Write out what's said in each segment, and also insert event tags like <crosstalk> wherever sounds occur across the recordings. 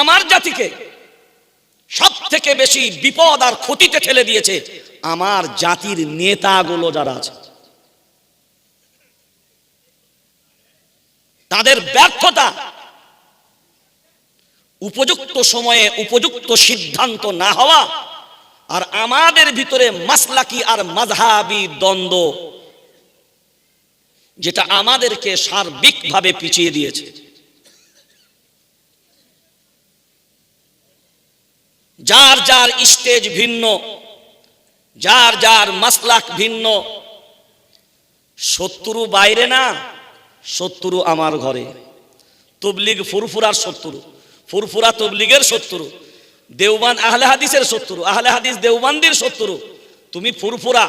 আমার জাতিকে সব থেকে বেশি বিপদ আর ক্ষতিতে ঠেলে দিয়েছে আমার জাতির নেতাগুলো যারা আছে। তাদের ব্যর্থতা উপযুক্ত সময়ে উপযুক্ত সিদ্ধান্ত না হওয়া আর আমাদের ভিতরে মাসলাকি আর মাঝহাবি দ্বন্দ্ব যেটা আমাদেরকে সার্বিকভাবে পিছিয়ে দিয়েছে। যার যার স্টেজ ভিন্ন, যার যার মাসলাক ভিন্ন, শত্রু বাইরে না, শত্রু আমার ঘরে। তবলিগ ফুরফুরার শত্রু, ফুরফুরা তবলিগের শত্রু, দেওবান আহলে হাদিসের শত্রু, আহলে হাদিস দেওবান্দির শত্রু। তুমি ফুরফুরা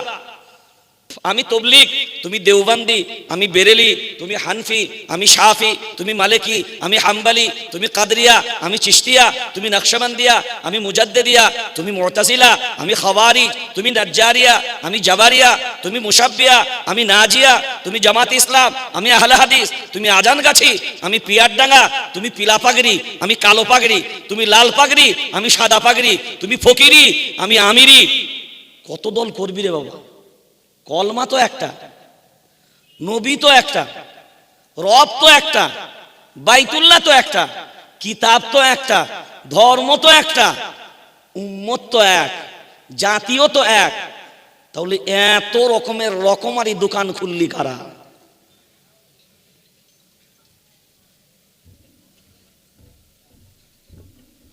আমি তবলিগ, তুমি দেওবান্দি, আমি বেরেলি, তুমি হানফি, আমি শাফি, তুমি মালেকি, আমি হাম্বালি, তুমি কাদরিয়া, আমি চিস্তিয়া তুমি নকশবন্দিয়া, আমি মুজাদ্দেদিয়া, তুমি মোরতাজিলা আমি খওয়ারি তুমি নাজ্জারিয়া, আমি জাবারিয়া, তুমি মুসাব্বিয়া আমি নাজিয়া, তুমি জামাত ইসলাম, আমি আহলে হাদিস, তুমি আজান গাছি আমি পিয়ারডাঙ্গা, তুমি পিলা পাগড়ি আমি কালো পাগড়ি তুমি লাল পাগড়ি আমি সাদা পাগড়ি তুমি ফকিরি, আমি আমিরি। কত দল করবি রে বাবা? কলমা তো একটা, নবী তো একটা, রব তো একটা, বাইতুল্লাহ তো একটা, কিতাব তো একটা, ধর্ম তো একটা, উম্মত তো এক জাতীয় তো এক। তাহলে এত রকমের রকমারি দোকান খুললি কারা?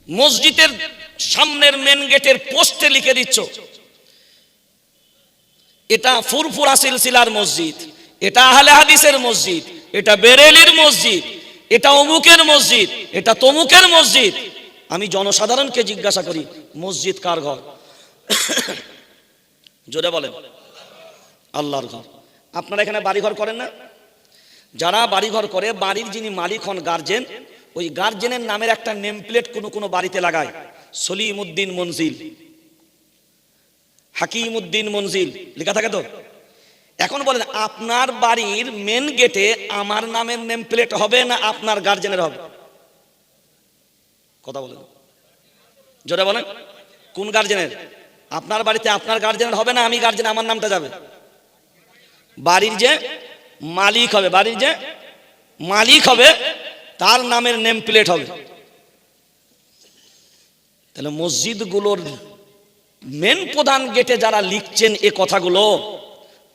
মসজিদের সামনের মেন গেটের পোস্টে লিখে দিচ্ছ। এটা ফুরফুরা সিলসিলার মসজিদ, এটা আহলে হাদিসের মসজিদ, এটা বেরেলির মসজিদ, এটা অমুকের মসজিদ, এটা তমুকের মসজিদ। আমি জনসাধারণকে জিজ্ঞাসা করি, মসজিদ কার ঘর? <coughs> জোরে বলেন। আল্লাহর ঘর। আপনারা এখানে বাড়িঘর করেন না? যারা বাড়িঘর করে, বাড়ির যিনি মালিক হন গার্জেন ওই গার্জেনের নামের একটা নেম প্লেট কোনো কোনো বাড়িতে লাগায়। সলিম উদ্দিন মনজিল। হাকিম উদ্দিন মনজিল লেখা থাকে তো? এখন বলেন, আপনার বাড়ির মেন গেটে আমার নামের নেম প্লেট হবে না আপনার গার্জেনের হবে? কথা বলেন। জোরে বলেন। কোন গার্জেনের আপনার বাড়িতে আপনার গার্জেনের হবে না, আমি গার্জেন আমার নামটা যাবে। বাড়ির যে মালিক হবে, বাড়ির যে মালিক হবে, তার নামের নেম প্লেট হবে। তাহলে মসজিদগুলোর মেন প্রধান গেটে যারা লিখছেন এ কথাগুলো,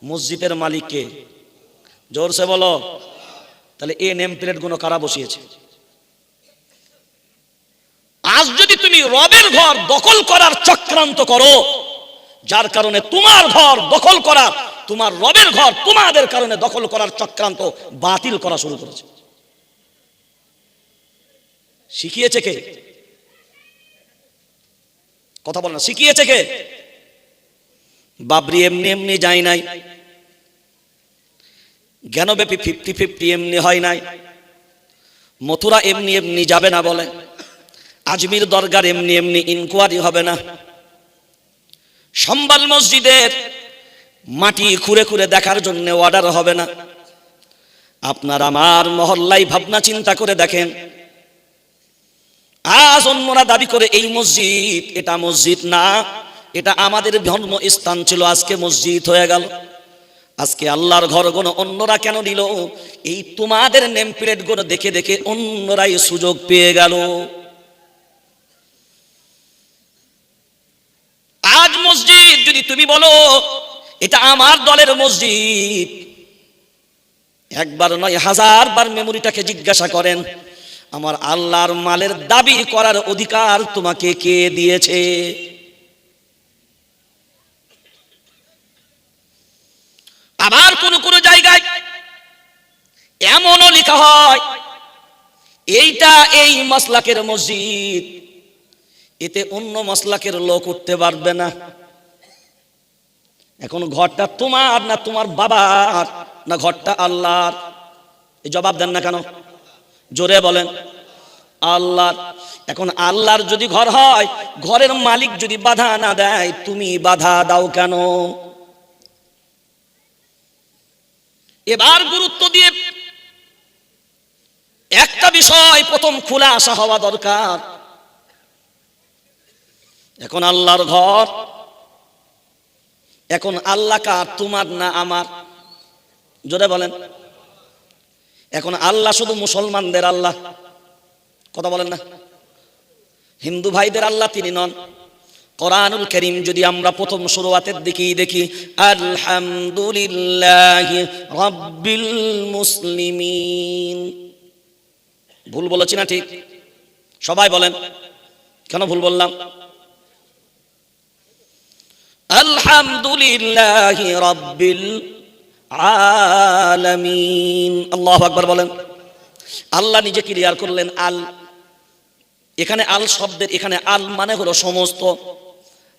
মসজিদের মালিককে। জোরসে বলো, তাহলে এ নেম প্লেটগুলো কারা বসিয়েছে? আজ যদি তুমি রবের ঘর দখল করার চক্রান্ত করো, যার কারণে তোমার ঘর দখল করার তোমার রবের ঘর তোমাদের কারণে দখল করার চক্রান্ত বাতিল করা শুরু করেছে। শিখিয়েছে কে? কথা বল না, শিখিয়েছে কে? বাবরি এমনি এমনি যায় নাই। জ্ঞানব্যাপী ফিফটি ফিফটি এমনি হয় নাই। মথুরা এমনি এমনি যাবে না বলে। আজমির দরগার এমনি এমনি ইনকোয়ারি হবে না। সম্বাল মসজিদের মাটি খুঁড়ে খুঁড়ে দেখার জন্য অর্ডার হবে না। আপনার আমার মহল্লায় ভাবনা চিন্তা করে দেখেন। আজ অন্যরা দাবি করে, এই মসজিদ, এটা মসজিদ না। এটা আমাদের ধর্ম স্থান ছিল, আজকে মসজিদ হয়ে গেল। আজকে আল্লাহর ঘর কোনো অন্যরা কেন দিল? এই তোমাদের নেম প্লেটগুলো দেখে দেখে অন্যরাই সুযোগ পেয়ে গেল। আজ মসজিদ, যদি তুমি বলো, এটা আমার দলের মসজিদ। একবার নয় হাজার বার মেমোরিটাকে জিজ্ঞাসা করেন। আমার আল্লাহর মালের দাবি করার অধিকার তোমাকে কে দিয়েছে? আবার কোন কোন জায়গায় এমনও লেখা হয়, এইটা এই মাসলাকের মসজিদ। এতে অন্য মাসলাকের লোক উঠতে পারবে না। এখন ঘরটা তোমার না তোমার বাবার, না ঘরটা আল্লাহর? জবাব দেন না কেন? জোরে বলেন আল্লাহর এখন আল্লাহর যদি ঘর হয়, ঘরের মালিক যদি বাধা না দেয়, তুমি বাধা দাও কেন? এবার গুরুত্ব দিয়ে একটা বিষয় প্রথম খোলা আসা হওয়া দরকার। এখন আল্লাহর ঘর, এখন আল্লাহ কার, তোমার না আমার? জোরে বলেন। এখন আল্লাহ শুধু মুসলমানদের আল্লাহ। কথা বলেন না। হিন্দু ভাইদের আল্লাহ তিনি নন। কোরআনুল করিম যদি আমরা প্রথম শুরুয়াতের দিকেই দেখি, আলহামদুলিল্লাহ রব্বিল মুসলিমিন। ভুল বলেছি না ঠিক? সবাই বলেন, কেন ভুল বললাম? আলহামদুলিল্লাহ রব্বিল আলামিন। আল্লাহ আকবার বলেন। আল্লাহ নিজে ক্লিয়ার করলেন, আল। এখানে আল শব্দের, এখানে আল মানে হলো সমস্ত।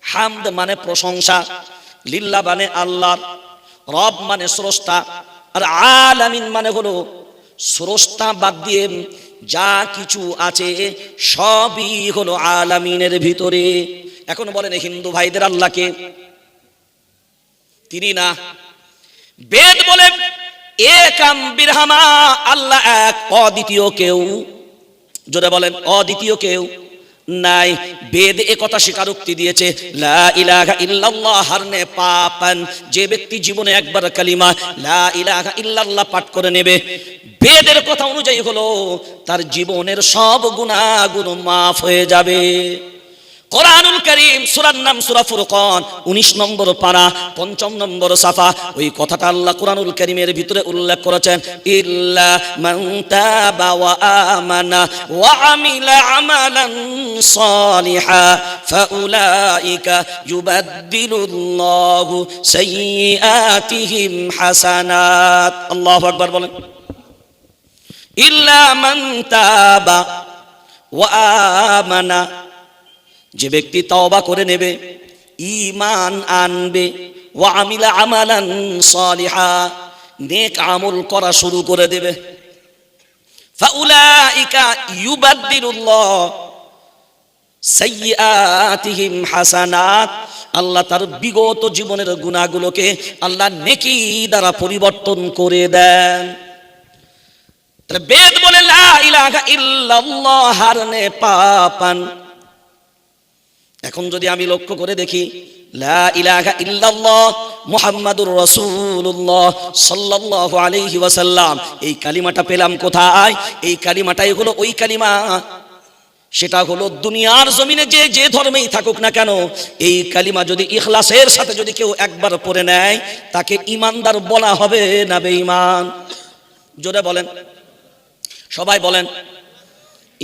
হামদ মানে প্রশংসা। লিল্লা মানে আল্লাহ রব মানে স্রষ্টা। আর আলামিন মানে হলো স্রষ্টা বাদ দিয়ে যা কিছু আছে সবই হলো আলামিনের ভিতরে। এখন বলেন হিন্দু ভাইদের আল্লাহকে। তিনি না বেদ বলে, একাম বিরহামা, আল্লাহ এক, অদ্বিতীয় কেউ। জোরে বলেন, অদ্বিতীয় কেউ নাই। বেদ এ কথা স্বীকারোক্তি দিয়েছে, লা ইলাহা ইল্লাল্লাহ, হারনে পাপান। যে ব্যক্তি জীবনে একবার কালিমা, লা ইলাহা ইল্লাল্লাহ পাঠ করে নেবে, বেদের কথা অনুযায়ী হলো, তার জীবনের সব গুনাহগুলো মাফ হয়ে যাবে। কোরআনুল করিম, সূরার নাম সূরা ফুরকান 19 নম্বর পারা, পঞ্চম নম্বর সাফা। ওই কথাটা আল্লাহ কোরআনুল করিমের ভিতরে উল্লেখ করেছেন, ইল্লা মান তাবা ওয়া আমানা ওয়া আমিলা আমালান সালিহা, ফাউলাইকা ইউবাদদিলুল্লাহু সাইয়্যাতিহিম হাসানাত। আল্লাহু আকবার বলেন। ইল্লা মান তাবা ওয়া আমানা যে ব্যক্তি তওবা করে নেবে, ঈমান আনবে, ওয়া আমিলা আমালান সালিহা, নেক আমল করা শুরু করে দেবে। ফাউলাইকা ইউবাদদিলুল্লাহ সাইয়াতিহিম হাসানাত, আল্লাহ তার বিগত জীবনের গুনাহগুলোকে আল্লাহ নেকি দ্বারা পরিবর্তন করে দেন। বেদ বলে, লা ইলাহা ইল্লাল্লাহ, হারনে পাপান। এখন যদি আমি লক্ষ্য করে দেখি, লা ইলাহা ইল্লাল্লাহ মুহাম্মাদুর রাসূলুল্লাহ সাল্লাল্লাহু আলাইহি ওয়াসাল্লাম, এই কালিমাটা পেলাম কোথায়? এই কালিমাটাই হলো ওই কালিমা। সেটা হলো দুনিয়ার জমিনে যে যে ধর্মেই থাকুক না কেন, এই কালিমা যদি ইখলাসের সাথে যদি কেউ একবার পড়ে নেয়, তাকে ইমানদার বলা হবে না বেঈমান। জোরে বলেন। সবাই বলেন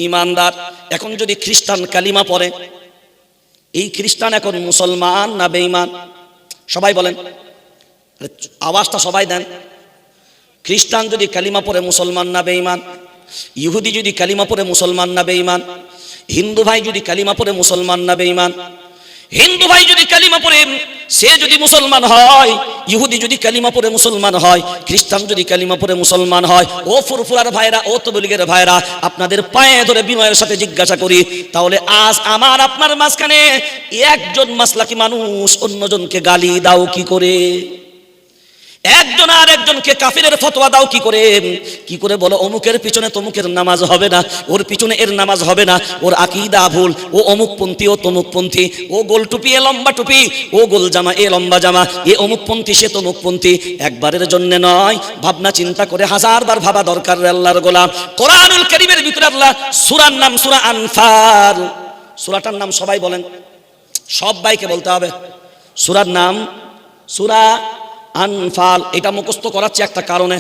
ইমানদার এখন যদি খ্রিস্টান কালিমা পড়ে এই খ্রিস্টান এখন মুসলমান না বেঈমান? সবাই বলেন। আওয়াজটা সবাই দেন। খ্রিস্টান যদি কালিমা পড়ে মুসলমান না বেঈমান? ইহুদি যদি কালিমা পড়ে মুসলমান না বেঈমান? হিন্দু ভাই যদি কালিমা পড়ে মুসলমান না বেঈমান? হিন্দু ভাই যদি কালিমা পড়ে সে যদি মুসলমান হয়, ইহুদি যদি কালিমা পড়ে মুসলমান হয়, খ্রিস্টান যদি কালিমা মুসলমান হয়, ও ফুরফুরার ভাইরা, ও তবলিগের ভাইরা, আপনাদের পায়ে ধরে বিনয়ের সাথে জিজ্ঞাসা করি, তাহলে আজ আমার আপনার মাঝখানে একজন মাসলাকি মানুষ অন্যজনকে গালি দাও কি করে? একজন আর একজনকে কাফিরের ফতোয়া দাও কি করে? কি করে বলো, অমুকের পিছনে তমুকের নামাজ হবে না, ওর পিছনে এর নামাজ হবে না, ওর আকিদা ভুল, ও অমুক পন্থী ও তমুক পন্থী ও গোল টুপি, এ লম্বা টুপি, ও গোল জামা, এ লম্বা জামা, এ অমুক পন্থী সে তমুক পন্থী একবারের জন্য নয়, ভাবনা চিন্তা করে হাজারবার ভাবা দরকার আল্লাহর গোলাম। কোরআনুল কারীমের ভিতরে আল্লাহ সুরার নাম সূরা আনফার সুরাটার নাম সবাই বলেন সব ভাইকে বলতে হবে। সুরার নাম সূরা আনফাল, এটা মুখস্থ করাচ্ছে একটা কারণে।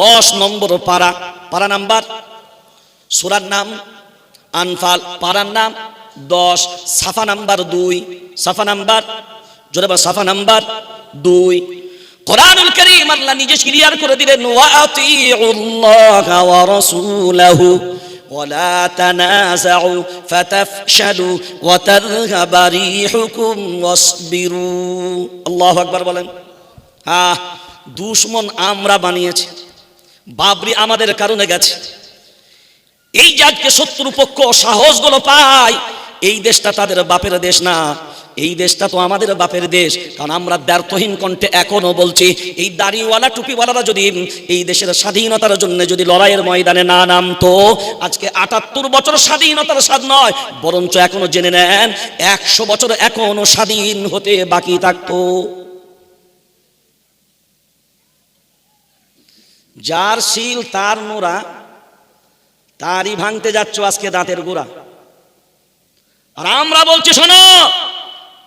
দশ নম্বর পারা পারা নাম্বার, সুরার নাম, আনফাল, পারার নাম, দশ, সাফা নাম্বার দুই, সাফা নাম্বার, জোরে সাফা নাম্বার দুই। কোরআনুল কারীম আল্লাহ নিজে ক্লিয়ার করে দিলেন ওয়া আতিউল্লাহ ওয়া রাসূলাহু। ولا تنازعوا فتفشلوا وتذهب ريحكم واصبروا الله আকবার বলেন হ্যাঁ দুশ্মন আমরা বানিয়েছি বাবরি আমাদের কারণে গেছে এই যে আজকে শত্রু পক্ষ সাহসগুলো পায় এই দেশটা তাদের বাপের দেশ না এই দেশটা তো আমাদের বাপের দেশ। কারণ আমরা ব্যর্থহীন কণ্ঠে এখনও বলছি, এই দাড়িওয়ালা, টুপিওয়ালারা যদি এই দেশের স্বাধীনতার জন্য যদি লড়াইয়ের ময়দানে না নামতো, আজকে আটাত্তর বছর স্বাধীনতার স্বাদ নয়, বরঞ্চ এখনও জেনে নেন, একশো বছর এখনও স্বাধীন হতে বাকি থাকতো। যার শিল, তার নোরা তারই ভাঙতে যাচ্ছ আজকে দাঁতের গোড়া। আর আমরা বলছি, শোনো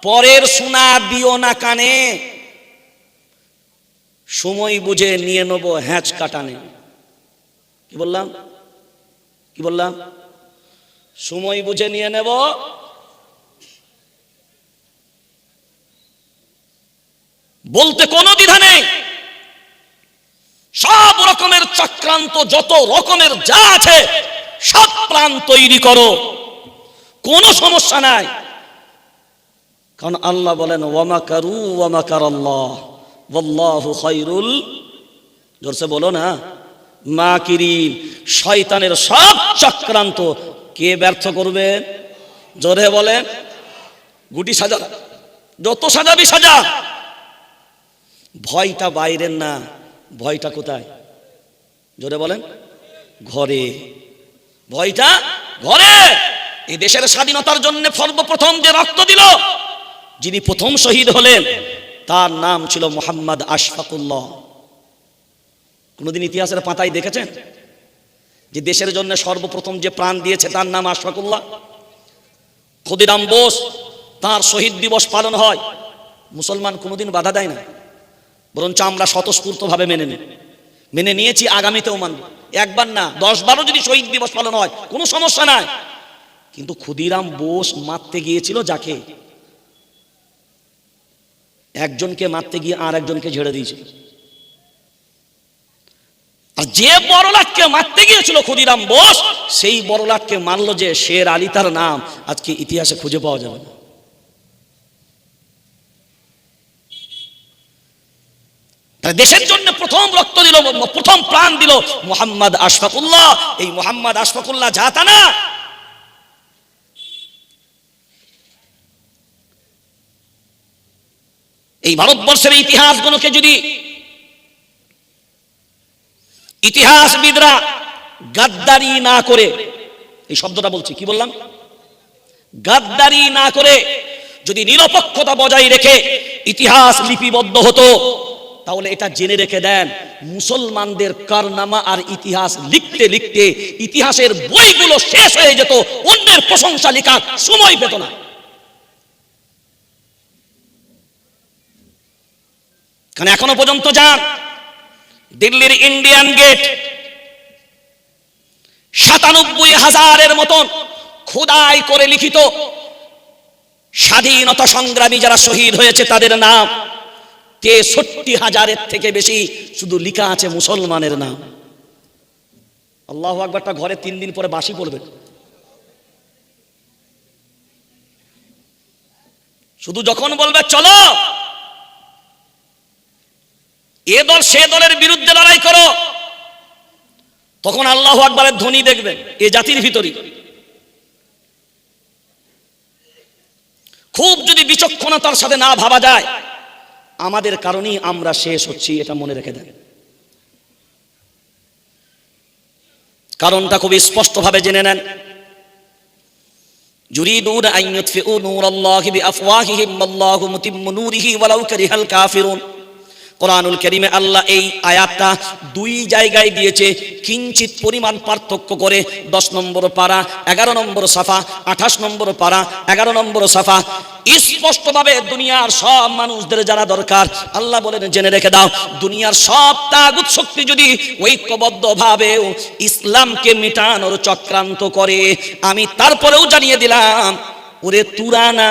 পরের সোনা দিও না কানে। সময় বুঝে নিয়ে নেব হ্যাঁচ কাটানে। কি বললাম? কি বললাম? সময় বুঝে নিয়ে নেব। বলতে কোনো দ্বিধা নেই। সব রকমের চক্রান্ত, যত রকমের যা আছে, সব প্রাণ তৈরি করো। কোনো সমস্যা নাই। কারণ আল্লাহ বলেন ওয়ামাকারু ওয়ামাকার আল্লাহ ওয়াল্লাহু খায়রুল জোরসে বলো না মা কিরিন শয়তানের সব চক্রান্ত। কে ব্যর্থ করবে? জোরে বলেন গুটি সাজা, যত সাজাবি সাজা। ভয়টা বাইরের না, ভয়টা কোথায়? জোরে বলেন, ঘরে। ভয়টা ঘরে। এই দেশের স্বাধীনতার জন্য সর্বপ্রথম যে রক্ত দিল যিনি প্রথম শহীদ হলেন, তার নাম ছিল মোহাম্মদ আশফাকুল্লাহ। কোনোদিন ইতিহাসের পাতায় দেখেছেন? যে দেশের জন্য সর্বপ্রথম যে প্রাণ দিয়েছে, তার নাম আশফাকুল্লাহ। ক্ষুদিরাম বোস তার শহীদ দিবস পালন হয়। মুসলমান কোনোদিন বাধা দেয় না। বরঞ্চ আমরা স্বতঃস্ফূর্তভাবে মেনে নিই মেনে নিয়েছি, আগামীতেও মানব। একবার না দশ বারো যদি শহীদ দিবস পালন হয়, কোনো সমস্যা নাই। কিন্তু ক্ষুদিরাম বোস মারতে গিয়েছিল যাকে? একজনকে মারতে গিয়ে আর একজনকে ঝেড়ে দিয়েছে। আর যে বড়লাটকে মারতে গিয়েছিল ক্ষুদিরাম বোস, সেই বড়লাটকে মানলো যে শের আলী তার নাম আজকে ইতিহাসে খুঁজে পাওয়া যাবে না। দেশের জন্য প্রথম রক্ত দিল, প্রথম প্রাণ দিল মোহাম্মদ আশফাকুল্লাহ। এই মোহাম্মদ আশফাকুল্লাহ যাতা না এই ভারতবর্ষের ইতিহাসগুলোকে যদি ইতিহাসবিদরা গাদ্দারি না করে, এই শব্দটা বলছি, কি বললাম? গাদ্দারি না করে যদি নিরপেক্ষতা বজায় রেখে ইতিহাস লিপিবদ্ধ হতো, তাহলে এটা জেনে রেখে দেন, মুসলমানদের কারনামা আর ইতিহাস লিখতে লিখতে ইতিহাসের বইগুলো শেষ হয়ে যেত, অন্যের প্রশংসা লেখার সময় পেত না। কারণ এখনও পর্যন্ত যান দিল্লির ইন্ডিয়ান গেট সাতানব্বই হাজারের মতন খোদাই করে লিখিত স্বাধীনতা সংগ্রামী যারা শহীদ হয়েছে তাদের নাম তেষট্টি হাজারের থেকে বেশি শুধু লিখা আছে মুসলমানের নাম। আল্লাহ আকবরটা ঘরে তিন দিন পরে বাসি পড়বে। শুধু যখন বলবে, চলো! এ দল সে দলের বিরুদ্ধে লড়াই করো তখন আল্লাহ আকবরের ধ্বনি দেখবেন এ জাতির ভিতরই খুব যদি বিচক্ষণতার সাথে না ভাবা যায় আমাদের কারণেই আমরা শেষ হচ্ছি এটা মনে রেখে দেন কারণটা খুব স্পষ্টভাবে জেনে নেন يريدون أن يطفئوا نور الله بأفواههم والله متم نوره ولو كره الكافرون কোরআনুল করিমে আল্লাহ এই আয়াতটা দুই জায়গায় দিয়েছে, কিঞ্চিত পরিমাণ পার্থক্য করে, দশ নম্বর পারা এগারো নম্বর সাফা, আঠাশ নম্বর পারা এগারো নম্বর সাফা। স্পষ্টভাবে দুনিয়ার সব মানুষদের যারা দরকার। আল্লাহ বলেন, জেনে রেখে দাও, দুনিয়ার সব তাগুত শক্তি যদি ঐক্যবদ্ধভাবে ইসলামকে মেটানোর চক্রান্ত করে, আমি তারপরেও জানিয়ে দিলাম, ওরে তুরানা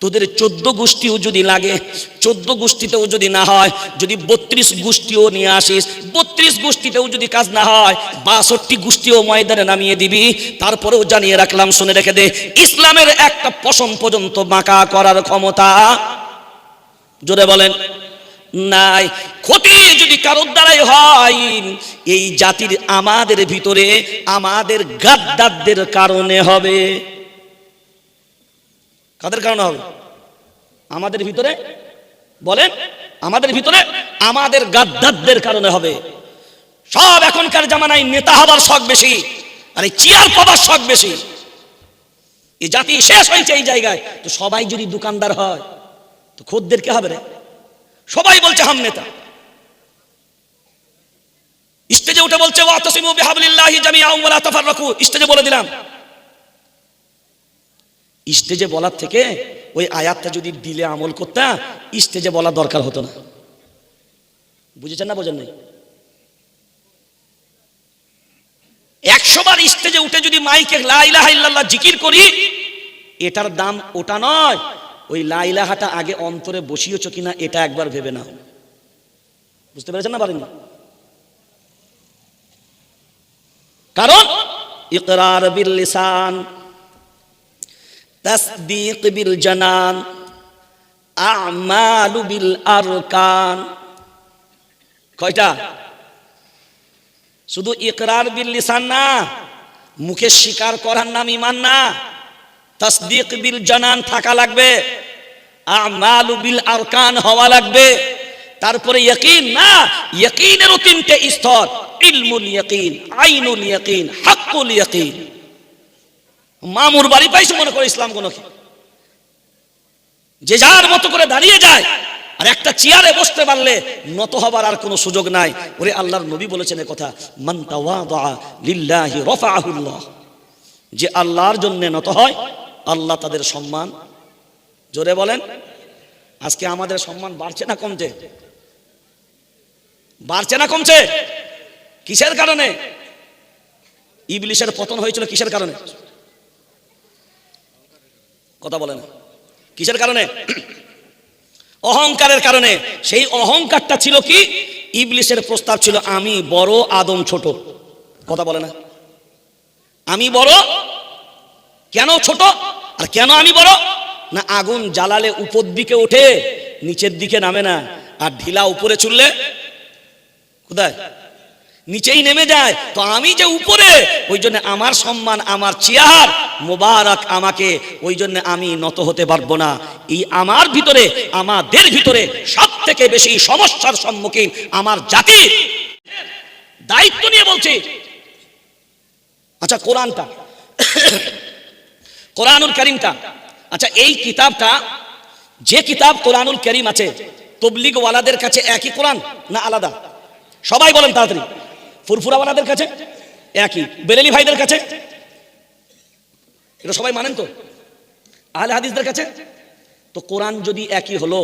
তোদের চোদ্দ গোষ্ঠীও যদি লাগে, চোদ্দ গোষ্ঠীতেও যদি না হয়, যদি বত্রিশ গোষ্ঠীও নিয়ে আসিস, বত্রিশ গোষ্ঠীতেও যদি কাজ না হয়, বাষট্টি গোষ্ঠীও ময়দানে নামিয়ে দিবি। তারপরেও জানিয়ে রাখলাম, শুনে রেখে দে, ইসলামের একটা পশম পর্যন্ত বাঁকা করার ক্ষমতা। জোরে বলেন, নাই। ক্ষতি যদি কারোর দ্বারাই হয়, এই জাতির আমাদের ভিতরে আমাদের গাদ্দারদের কারণে হবে। কাদের কারণে হবে। আমাদের ভিতরে, বলেন, আমাদের ভিতরে আমাদের গাদ্দারদের কারণে হবে। সব এখনকার জামানায় নেতা হবার শখ বেশি, আর এই চেয়ার পাবার শখ বেশি। এই জাতি শেষ হয়েছে এই জায়গায়, তো সবাই যদি দোকানদার হয়, তো খদ্দের কে হবে রে? সবাই বলছে, হাম নেতা। স্টেজে উঠে বলছে ওয়াতাসিমু বিহাবলিল্লাহি জামিআ ওয়া লা তাফাররাকু। স্টেজে বলে দিলাম স্টেজে বলার থেকে ওই আয়াতটা যদি দিলে আমল করতাম স্টেজে বলা দরকার হতো না। বুঝেছেন না বোঝেন নাই? একশো বার স্টেজে উঠে যদি মাইকে লাইলাহা ইল্লাল্লাহ জিকির করি, এটার দাম ওটা নয়। ওই লাইলাহাটা আগে অন্তরে বসিয়েছ কিনা, এটা একবার ভেবে নাও। বুঝতে পেরেছেন না পারেন কারণ ইকরার বিল তাসদিক বিল জানান, আমালু বিল আরকান। কয়টা? শুধু ইকরার বিল লিসান না, মুখে স্বীকার করার নাম ইমান না। তসদিক বিল জানান থাকা লাগবে, আমালু বিল আরকান হওয়া লাগবে। তারপরে ইয়কিন না, ইয়কিনেরও তিনটে স্তর, ইলমুল ইয়কিন, আইনুল ইয়কিন, হাক্কুল ইয়কিন। মামুর বাড়ি পাইছে মনে করে ইসলাম কোনো কি যে যার মতো করে দাঁড়িয়ে যায়, আর একটা চেয়ারে বসতে পারলে নত হবার আর কোনো সুযোগ নাই। ওরে আল্লাহর নবী বলেছেন কথা লিল্লাহি যে আল্লাহর জন্য নত হয়, আল্লাহ তাদের সম্মান। জোরে বলেন, আজকে আমাদের সম্মান বাড়ছে না কমছে? বাড়ছে না কমছে? কিসের কারণে? ইবলিশের পতন হয়েছিল কিসের কারণে? কথা বলে না কিসের কারণে? অহংকারের কারণে। সেই অহংকারটা ছিল কি? ইবলিশের প্রস্তাব ছিল, আমি বড়, আদম ছোট। কথা বলে না। আমি বড়? কেন ছোট? আর কেন আমি বড়? না, আগুন জ্বালালে উপর দিকে ওঠে, নিচের দিকে নামে না, আর ঢিলা উপরে চুললে কোথায়? নিচেই নেমে যায়। তো আমি যে উপরে, ওই জন্য আমার সম্মান, আমার চেয়ার মোবারক আমাকে, ওই জন্য আমি নত হতে পারব না। এই আমার ভিতরে, আমাদের ভিতরে সব থেকে বেশি সমস্যার সম্মুখীন আমার জাতি। দায়িত্ব নিয়ে বলছি। আচ্ছা কোরআনটা। কোরআনুল করিমটা। আচ্ছা এই কিতাবটা, যে কিতাব কোরআনুল করিম আছে তবলিগ ওয়ালাদের কাছে একই কোরআন না আলাদা? সবাই বলেন তাড়াতাড়ি। ফুরফুরাওয়ালাদের কাছে? একই। বেরেলি ভাইদের কাছে? এটা সবাই মানেন তো? আহলে হাদিসদের কাছে? তো কোরআন যদি একই হলো,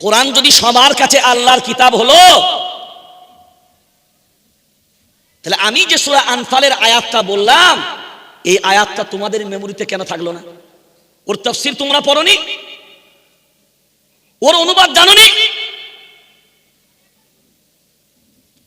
কোরআন যদি সবার কাছে আল্লাহর কিতাব হলো, তাহলে আমি যে সুরা আনফালের আয়াতটা বললাম, এই আয়াতটা তোমাদের মেমোরিতে কেন থাকল না? ওর তফসির তোমরা পড়নি? ওর অনুবাদ জানোনি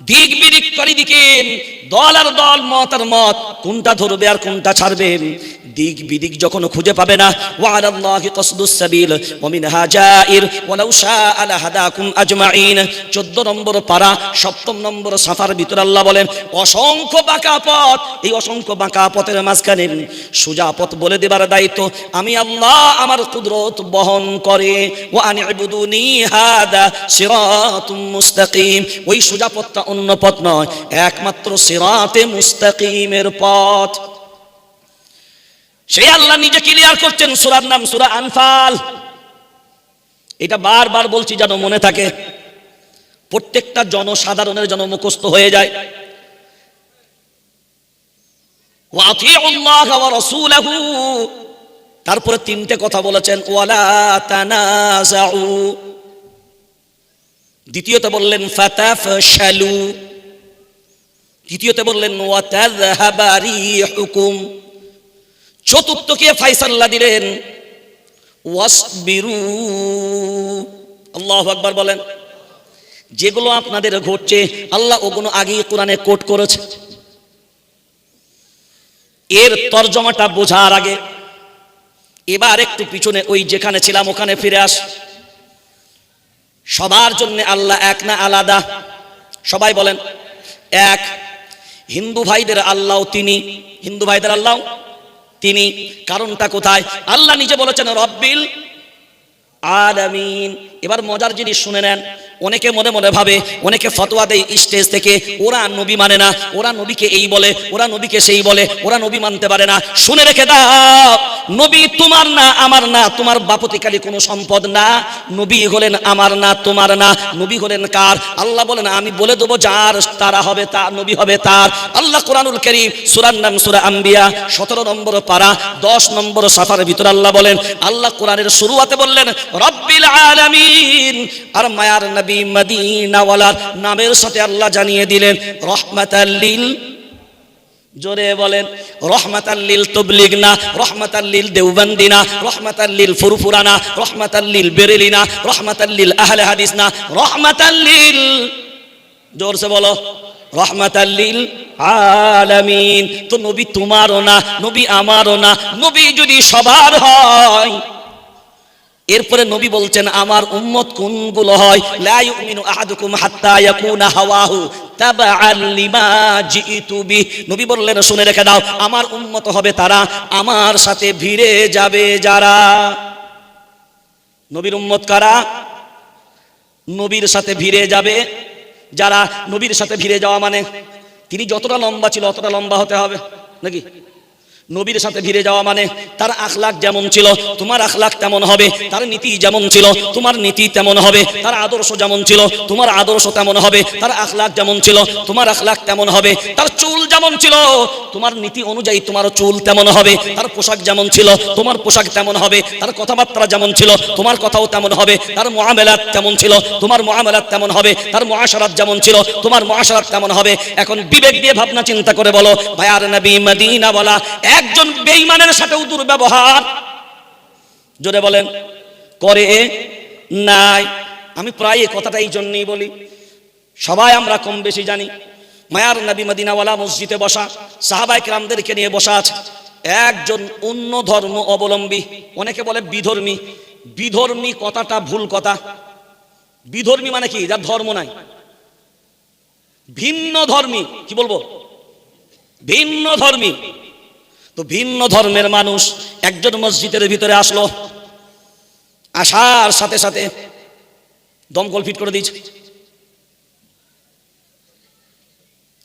দিক বিদিক দিকে দল আর দল, মত আর মত, কোনটা ধরবে আর কোনটা ছাড়বে? দিক বিদিক যখন খুঁজে পাবে না, ওয়ালাল্লাহি কসদুস সাবিল ওয়া মিনহা জাইর, ওয়ালাউ শাআ লাহাদাকুম আজমাইন। 14 নম্বর পারা সপ্তম নম্বর সাফার ভিতর আল্লাহ বলেন, অসংখ্য বাঁকা পথ। এই অসংখ্য বাঁকা পথের মাঝখানে সোজা পথ বলে দেবার দায়িত্ব, আমি আল্লাহ আমার কুদরত বহন করে, ওয়া আনিবুদুনি হাদা সিরাতুম মুস্তাকিম। ওই সোজা পথটা অন্য পথ নয়, একমাত্র সিরাতে মুস্তাকিমের পথ। সেই আল্লাহ নিজে ক্লিয়ার করছেন, সুরার নাম সুরা আনফাল। এটা বারবার বলছি যেন মনে থাকে, প্রত্যেকটা জনসাধারণের জন্য মুখস্থ হয়ে যায়। তারপরে তিনটে কথা বলেছেন, ওয়ালা দ্বিতীয়ত বললেন ফাতাফ শালু তৃতীয়তে বললেন হুকুম চতুর্থকে ফাইসাল্লা দিলেন, ওয়াসবিরু। আল্লাহ আকবার বলেন, যেগুলো আপনাদের ঘটছে, আল্লাহ ওগুলো আগেই কোরআনে কোট করেছে। এর তর্জমাটা বোঝার আগে এবার একটু পিছনে ওই যেখানে ছিলাম, ওখানে ফিরে আস। সবার জন্য আল্লাহ এক না আলাদা। সবাই বলেন, এক। হিন্দু ভাইদের আল্লাহ তিনি। হিন্দু ভাইদের আল্লাহ তিনি। কারণটা কোথায়? আল্লাহ নিজে বলেছেন, রব্বিল আলামিন এবার মজার জিনিস শুনে নেন। অনেকে মনে মনে ভাবে, অনেকে ফতোয়া দেয় স্টেজ থেকে, ওরা নবী মানে না, ওরা নবীকে এই বলে, ওরা নবীকে সেই বলে, ওরা নবী মানতে পারে না। শুনে রেখে দাও, নবী তোমার না, আমার না, তোমার বাপতিকালী কোনো সম্পদ না। নবী হলেন আমার না, তোমার না, নবী হলেন কার? আল্লাহ বলেন, আমি বলে দেবো যার, তারা হবে তার নবী হবে তার। আল্লাহ কোরআনুল করিম, সুরার নাম সুরা আম্বিয়া, সতেরো নম্বর পারা, দশ নম্বর সাফার ভিতর আল্লাহ বলেন, আল্লাহ কোরআনের শুরুয়াতে বললেন, রব্বিল আলামিন আর মায়ার নবী মদিনাওয়ালার নামের সাথে আল্লাহ জানিয়ে দিলেন জোরে বলেন তবলিগ না রহমাতাল্লিল ফুরফুরানা রহমাতাল্লিল বেরেলিনা রহমাতাল্লিল আহলে হাদিস না জোরসে বলো রহমাতাল্লিল আলামিন। তো নবী তোমারও না, নবী আমারও না, নবী যদি সবার হয় এরপরে নবী বলছেন, আমার উম্মত কোনগুলো হয়? লা ইউমিনু আহাদুকুম হাত্তা ইয়াকুনা হাওয়াহু তাবাআন লিমা জিইতু বি নবী বললেন, শুনে রেখে দাও, আমার উম্মত হবে তারা আমার সাথে ভিড়ে যাবে যারা। নবীর উম্মত কারা? নবীর সাথে ভিড়ে যাবে যারা। নবীর সাথে ভিড়ে যাওয়া মানে? তিনি যতটা লম্বা ছিল, অতটা লম্বা হতে হবে। নাকি? নবীর সাথে ভিড়ে যাওয়া মানে তার আখলাক যেমন ছিল, তোমার আখলাক তেমন হবে, তার নীতি যেমন ছিল, তোমার নীতি তেমন হবে, তার আদর্শ যেমন ছিল, তোমার আদর্শ তেমন হবে, তার আখলাক যেমন ছিল, তোমার আখলাক তেমন হবে, তার চুল যেমন ছিল, তোমার নীতি অনুযায়ী তোমার চুল তেমন হবে, তার পোশাক যেমন ছিল, তোমার পোশাক তেমন হবে, তার কথাবার্তা যেমন ছিল, তোমার কথাও তেমন হবে, তার মহামেলাত তেমন ছিল, তোমার মহামেলাত তেমন হবে, তার মহাসারাত যেমন ছিল, তোমার মহাসারাত তেমন হবে, এখন বিবেক দিয়ে ভাবনা চিন্তা করে বলো ভাইয়ার নবী মদিনা বলা একজন বেঈমানের সাথেও দুর্ব্যবহার জোরে বলেন, করে নাই। আমি প্রায় এই কথাটা এই জন্যই বলি। সবাই আমরা কম বেশি জানি, মায়ার নবী মদিনাওয়ালা মসজিদে বসা সাহাবাই কিরামদেরকে নিয়ে বসা আছে। একজন অন্য ধর্ম অবলম্বী, অনেকে বলে বিধর্মী। বিধর্মী কথাটা ভুল কথা। বিধর্মী মানে কি? যার ধর্ম নাই। ভিন্ন ধর্মী, কি বলব? ভিন্ন ধর্মী। তো ভিন্ন ধর্মের মানুষ একজন মসজিদের ভিতরে আসলো, আসার সাথে সাথে দমকল ফিট করে দিয়েছে।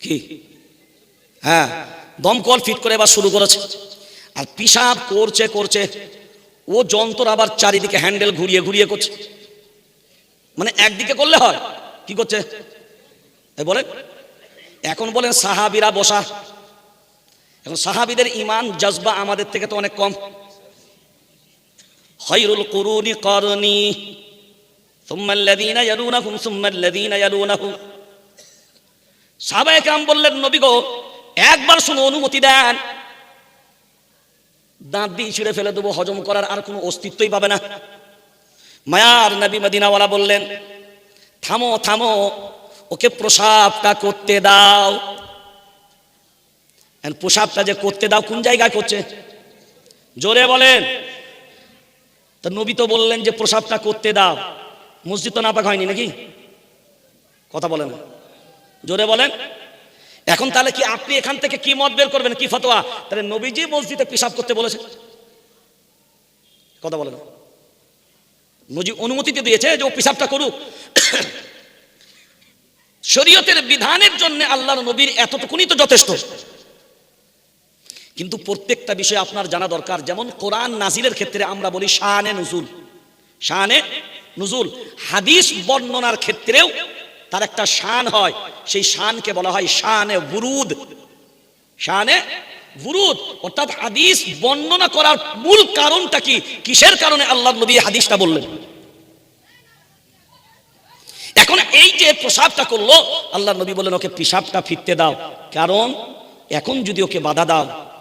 কি? হ্যাঁ দমকল ফিট করে এবার শুরু করেছে। আর পিসাব করছে করছে, ও যন্ত্র আবার চারিদিকে হ্যান্ডেল ঘুরিয়ে ঘুরিয়ে করছে। মানে একদিকে করলে হয়, কি করছে? বলেন, এখন বলেন সাহাবিরা বসা এখন সাহাবিদের ইমান জজবা আমাদের থেকে তো অনেক কম। খৈরুল কুরুনি করনি, সুম্মাল্লাযীনা ইয়ালুনাহুম সুম্মাল্লাযীনা ইয়ালুনাহুম। সাহাবায়ে কেরাম বললেন, নবী গো, একবার শুনে অনুমতি দেন। দাঁত দিয়ে ছিঁড়ে ফেলে দেবো, হজম করার আর কোনো অস্তিত্বই পাবে না। মায়ার নবী মদিনাওয়ালা বললেন, থামো থামো, ওকে প্রসাবটা করতে দাও। প্রসাবটা যে করতে দাও, কোন জায়গায় করছে? জোরে বলেন। তা নবী তো বললেন যে প্রসাবটা করতে দাও। মসজিদ তো নাপাক হয়নি নাকি? কথা বলেন। জোরে বলেন। এখন তাহলে কি আপনি এখান থেকে কি মত বের করবেন, কি ফতোয়া? তাহলে নবীজি মসজিদে পেশাব করতে বলেছে। কথা বলেন। নজি অনুমতি দিয়ে দিয়েছে যে ও পেশাবটা করুক। <coughs> শরীয়তের বিধানের জন্য আল্লাহর নবীর এতটুকুনি তো যথেষ্ট। কিন্তু প্রত্যেকটা বিষয় আপনার জানা দরকার। যেমন কোরআন নাজিলের ক্ষেত্রে আমরা বলি শাহানে নজুল। শাহানে নজুল। হাদিস বর্ণনার ক্ষেত্রেও তার একটা শান হয়। সেই শানকে বলা হয় শানে বুরুদ। শানে বুরুদ। অর্থাৎ হাদিস বর্ণনা করার মূল কারণটা কি? কিসের কারণে আল্লাহ নবী হাদিসটা বললেন? এখন এই যে প্রসাবটা করল আল্লাহ নবী বললেন, ওকে পেশাবটা ফিরতে দাও। কারণ এখন যদি ওকে বাধা দাও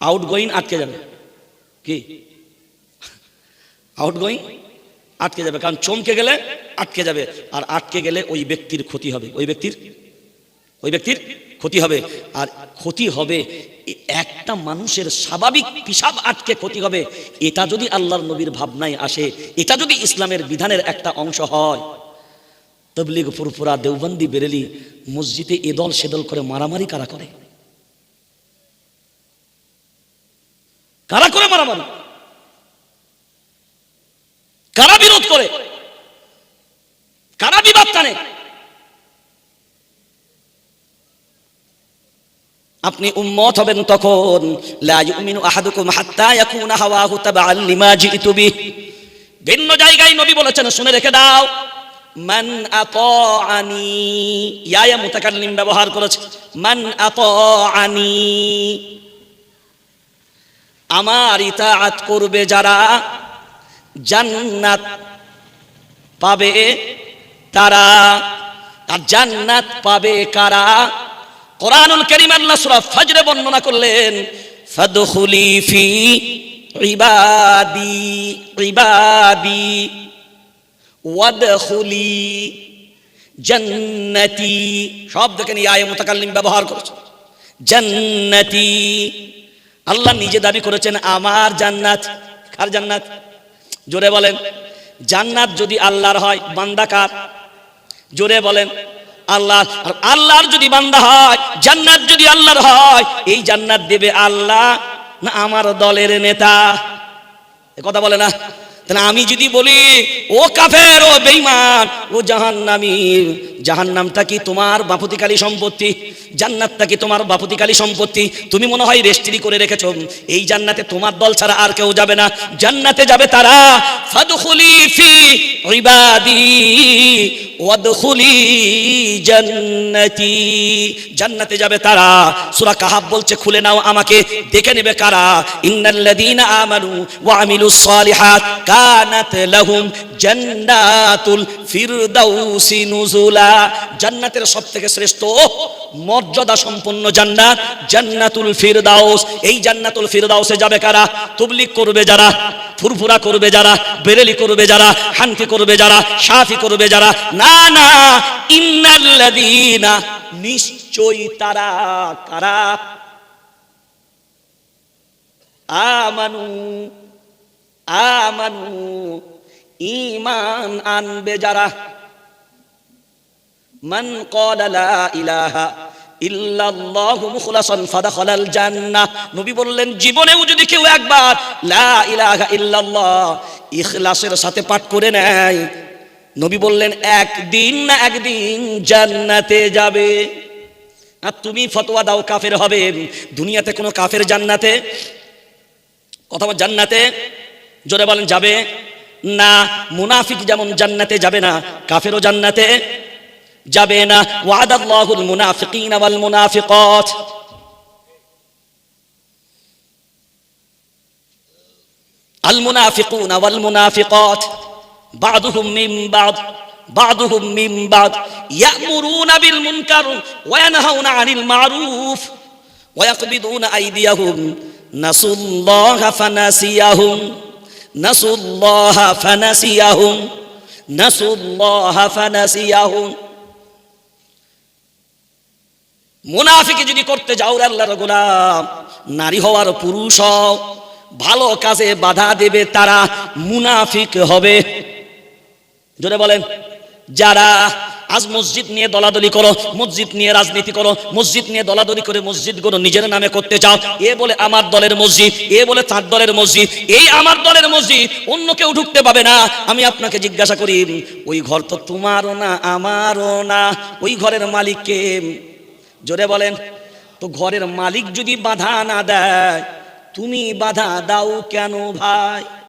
আউট গোয়িং আটকে যাবে। কি? আউটগোয়িং আটকে যাবে, কারণ চমকে গেলে আটকে যাবে, আর আটকে গেলে ওই ব্যক্তির ক্ষতি হবে। ওই ব্যক্তির? ওই ব্যক্তির ক্ষতি হবে। আর ক্ষতি হবে একটা মানুষের স্বাভাবিক পিসাব আটকে ক্ষতি হবে। এটা যদি আল্লাহর নবীর ভাবনায় আসে, এটা যদি ইসলামের বিধানের একটা অংশ হয়। তবলিগ ফুরফুরা, দেওবন্দি, বেরেলি, মসজিদে এদল সেদল করে মারামারি কারা করে? কারা করে মারামারি? কারা বিরোধ করে? কারা বিবাদ টানে? আপনি উম্মত হবেন তখন। লা ইউমিনু আহাদুকুম হাত্তা ইয়াকুনা হাওয়াহু তাবআন লিমা জিতু বিহ। ভিন্ন জায়গায় নবী বলেছেন, শুনে রেখে দাও। মান আতাআনি, ইয়া মুতাকাল্লিম ব্যবহার করেছে। মান আতাআনি আমার ইতাআত করবে যারা জান্নাত পাবে, তারা আর জান্নাত পাবে কারা? কোরআনুল কারীম আল্লাহ ফজরে বর্ণনা করলেন, ফাদখুলি ফি ইবাদি ইবাদি, ওয়াদখুলি জান্নাতি। দেখেন এই আয়ে মুতাকাল্লিম ব্যবহার করেছে। জান্নাতি। আল্লাহ নিজে দাবি করেছেন, আমার জান্নাত। কার জান্নাত? জোরে বলেন, জান্নাত যদি আল্লাহর হয়, বান্দা কার? জোরে বলেন, আল্লাহ। আর আল্লাহর যদি বান্দা হয়, জান্নাত যদি আল্লাহর হয়, এই জান্নাত দেবে আল্লাহ না আমার দলের নেতা? কথা বলে না? তাহলে আমি যদি বলি, ও কাফের, ও বেঈমান, ও জাহান্নামী জাহান্নামটা কি তোমার বাপতিকালী সম্পত্তি? জান্নাতটা কি তোমার বাপতিকালী সম্পত্তি? তুমি মনে হয় রেস্ট্রি করে রেখেছো। এই জান্নাতে তোমার দল ছাড়া আর কেউ যাবে না। জান্নাতে যাবে তারা, ফাদখুলি ফি ইবাদি, ওয়াদখুলি জান্নাতি। জান্নাতে যাবে তারা। সূরা কাহাব বলছে, খুলে নাও আমাকে, দেখে নেবে কারা? ইন্নাল্লাযীনা আমানু ওয়া আমিলুস সালিহাত। কানাত লাহুম জান্নাতুল ফিরদাউসি নুজুলা। জান্নাতের সবথেকে শ্রেষ্ঠ মর্যাদা সম্পন্ন জান্নাত জান্নাতুল ফিরদাউস। এই জান্নাতুল ফিরদাউসে যাবে কারা? তাবলীগ করবে যারা, ফুরফুরা করবে যারা, বেরেলি করবে যারা, হানফি করবে যারা, শাফি করবে যারা। না না, ইন্নাল্লাযীনা, নিশ্চয়ই তারা কারা? আমানু আমানু, ঈমান আনবে যারা। মান ক্বালা লা ইলাহা ইল্লাল্লাহু মুখলাসান ফাদাখালাল জান্নাহ। নবী বললেন, জীবনেও যদি কেউ একবার লা ইলাহা ইল্লাল্লাহ ইখলাসের সাথে পাঠ করে নেয়, নবী বললেন, একদিন না একদিন জান্নাতে যাবে। আর তুমি ফতোয়া দাও, কাফের হবে। দুনিয়াতে কোনো কাফের জান্নাতে কথা জান্নাতে জোরে বলেন যাবে না মুনাফিক যেমন জান্নাতে যাবে না কাফেরও জান্নাতে যাবে না ওয়াদাল্লাহুল মুনাফিকিন ওয়াল মুনাফিকাত المنافقون والمنافقات بعضهم من بعض بعضهم من بعض يأمرون بالمنكر وينهون عن المعروف ويقبضون أيديهم نسوا الله فنسيهم নাসুল্লাহ ফানাসিয়াহুম নাসুল্লাহ ফানাসিয়াহুম। মুনাফিকে যদি করতে যাও আল্লাহর গোলাম, নারী হওয়ার পুরুষ হও, ভালো কাজে বাধা দেবে তারা মুনাফিক হবে। জোরে বলেন, যারা আজ মসজিদ নিয়ে দলাদলি করো, মসজিদ নিয়ে রাজনীতি করো, মসজিদ নিয়ে দলাদলি করে মসজিদগুলো নিজের নামে করতে চাও। এ বলে আমার দলের মসজিদ, এ বলে তার দলের মসজিদ, এই আমার দলের মসজিদ, অন্য কেউ ঢুকতে পাবে না। আমি আপনাকে জিজ্ঞাসা করি, ওই ঘর তো তোমারও না, আমারও না। ওই ঘরের মালিককে জোরে বলেন, তো ঘরের মালিক যদি বাধা না দেয়, তুমি বাধা দাও কেন ভাই?